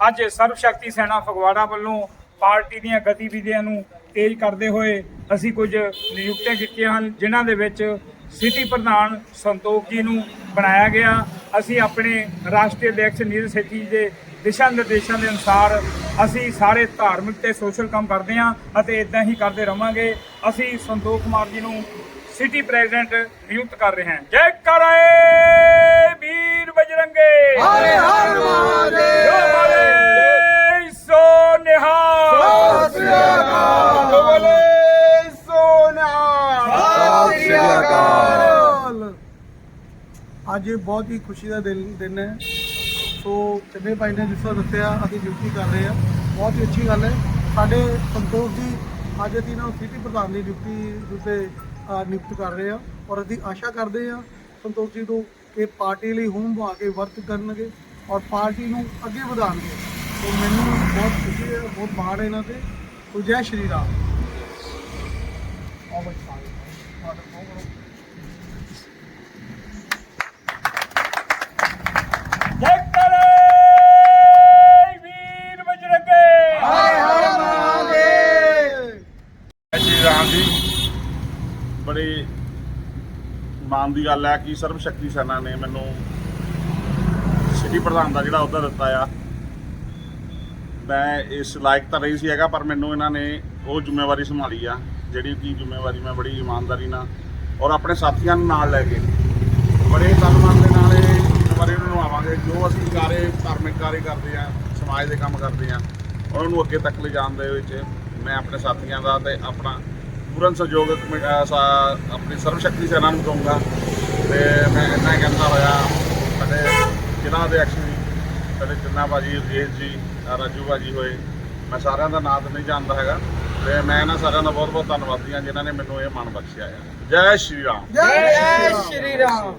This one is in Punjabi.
ਅੱਜ ਸਰਵ ਸ਼ਕਤੀ ਸੈਨਾ ਫਗਵਾੜਾ ਵੱਲੋਂ ਪਾਰਟੀ ਦੀਆਂ ਗਤੀਵਿਧੀਆਂ ਨੂੰ ਤੇਜ਼ ਕਰਦੇ ਹੋਏ ਅਸੀਂ ਕੁਝ ਨਿਯੁਕਤੀਆਂ ਕੀਤੀਆਂ ਹਨ, ਜਿਨ੍ਹਾਂ ਦੇ ਵਿੱਚ ਸਿਟੀ ਪ੍ਰਧਾਨ ਸੰਤੋਖ ਜੀ ਨੂੰ ਬਣਾਇਆ ਗਿਆ। ਅਸੀਂ ਆਪਣੇ ਰਾਸ਼ਟਰੀ ਅਧਿਕਸ਼ ਨੀਰਜ ਸੇਠੀ ਦੇ ਦਿਸ਼ਾ ਨਿਰਦੇਸ਼ਾਂ ਦੇ ਅਨੁਸਾਰ ਅਸੀਂ ਸਾਰੇ ਧਾਰਮਿਕ ਤੇ ਸੋਸ਼ਲ ਕੰਮ ਕਰਦੇ ਹਾਂ ਅਤੇ ਇਦਾਂ ਹੀ ਕਰਦੇ ਰਵਾਂਗੇ। ਅਸੀਂ ਸੰਤੋਖ ਕੁਮਾਰ ਜੀ ਨੂੰ ਸਿਟੀ ਪ੍ਰੈਜ਼ੀਡੈਂਟ ਨਿਯੁਕਤ ਕਰ ਰਹੇ ਹਾਂ। ਜੈ ਕਰਾਏ, ਵੀਰ ਬਜਰੰਗੇ! ਅੱਜ ਇਹ ਬਹੁਤ ਹੀ ਖੁਸ਼ੀ ਦਾ ਦਿਨ ਦਿਨ ਹੈ। ਸੋ ਚੰਨੇ ਭਾਈ ਨੇ ਜਿਸ ਤਰ੍ਹਾਂ ਦੱਸਿਆ, ਅਸੀਂ ਡਿਊਟੀ ਕਰ ਰਹੇ ਹਾਂ। ਬਹੁਤ ਹੀ ਅੱਛੀ ਗੱਲ ਹੈ। ਸਾਡੇ ਸੰਤੋਖ ਜੀ, ਅੱਜ ਅਸੀਂ ਇਹਨਾਂ ਸਿਟੀ ਪ੍ਰਧਾਨ ਦੀ ਡਿਊਟੀ ਉੱਤੇ ਨਿਯੁਕਤ ਕਰ ਰਹੇ ਹਾਂ ਔਰ ਅਸੀਂ ਆਸ਼ਾ ਕਰਦੇ ਹਾਂ ਸੰਤੋਖ ਜੀ ਤੋਂ ਕਿ ਪਾਰਟੀ ਲਈ ਹੂਮ ਭਾ ਕੇ ਵਰਕ ਕਰਨਗੇ ਔਰ ਪਾਰਟੀ ਨੂੰ ਅੱਗੇ ਵਧਾਉਣਗੇ। ਸੋ ਮੈਨੂੰ ਬਹੁਤ ਖੁਸ਼ੀ ਹੈ, ਬਹੁਤ ਮਾਣ ਹੈ ਇਹਨਾਂ ਤੇ। ਸੋ ਜੈ ਸ਼੍ਰੀ ਰਾਮ ਆਓ ਬੱਚਾ ਤੁਹਾਡਾ ਬਹੁਤ ਜੈ ਕਰਾਏ ਵੀਰ ਬਜਰੰਗੇ ਹਰੇ ਹਰ ਮਹਾਦੇਵ ਜੈ ਸ਼੍ਰੀ ਰਾਮ ਜੀ ਬੜੇ ਮਾਣ ਦੀ ਗੱਲ ਹੈ ਕਿ ਸਰਵ ਸ਼ਕਤੀ ਸੈਨਾ ਨੇ ਮੈਨੂੰ ਸਿਟੀ ਪ੍ਰਧਾਨ ਦਾ ਜਿਹੜਾ ਅਹੁਦਾ ਦਿੱਤਾ ਆ। ਮੈਂ ਇਸ ਲਾਇਕ ਤਾਂ ਰਹੀ ਸੀ ਹੈਗਾ, ਪਰ ਮੈਨੂੰ ਇਹਨਾਂ ਨੇ ਉਹ ਜ਼ਿੰਮੇਵਾਰੀ ਸੰਭਾਲੀ ਆ, ਜਿਹੜੀ ਕਿ ਜ਼ਿੰਮੇਵਾਰੀ ਮੈਂ ਬੜੀ ਇਮਾਨਦਾਰੀ ਨਾਲ ਔਰ ਆਪਣੇ ਸਾਥੀਆਂ ਨੂੰ ਨਾਲ ਲੈ ਕੇ ਬੜੇ ਸਨਮਾਨ ਦੇ ਨਾਲ ਇਹ ਜ਼ਿੰਮੇਵਾਰੀ ਨੂੰ ਨਿਭਾਵਾਂਗੇ ਜੋ ਅਸੀਂ ਕਾਰੇ ਧਾਰਮਿਕ ਕਾਰੇ ਕਰਦੇ ਆ, ਸਮਾਜ ਦੇ ਕੰਮ ਕਰਦੇ ਆ, ਉਹਨਾਂ ਨੂੰ ਅੱਗੇ ਤੱਕ ਲਿਜਾਣ ਦੇ ਵਿੱਚ ਮੈਂ ਆਪਣੇ ਸਾਥੀਆਂ ਦਾ ਤੇ ਆਪਣਾ ਪੂਰਨ ਸਹਿਯੋਗ ਆਪਣੀ ਸਰਵ ਸ਼ਕਤੀ ਸੈਨਾ ਨੂੰ ਦਊਂਗਾ। ਤੇ ਮੈਂ ਇੰਨਾ ਕਹਿੰਦਾ ਹੋਇਆ, ਸਾਡੇ ਜ਼ਿਲ੍ਹਾ ਅਧਿਕਸ਼ ਜੀ, ਸਾਡੇ ਚੰਨਾ ਭਾਜੀ, ਰਜੇਸ਼ ਜੀ, ਅਹ, ਰਾਜੂ ਭਾਜੀ ਹੋਏ, ਮੈਂ ਸਾਰਿਆਂ ਦਾ ਨਾਮ ਤਾਂ ਨਹੀਂ ਜਾਣਦਾ ਹੈਗਾ। ਤੇ ਮੈਂ ਇਹਨਾਂ ਸਾਰਿਆਂ ਦਾ ਬਹੁਤ ਬਹੁਤ ਧੰਨਵਾਦੀ ਹਾਂ, ਜਿਨ੍ਹਾਂ ਨੇ ਮੈਨੂੰ ਇਹ ਮਾਣ ਬਖਸ਼ਿਆ ਹੈ। ਜੈ ਸ਼੍ਰੀ ਰਾਮ। ਜੈ ਸ਼੍ਰੀ ਰਾਮ।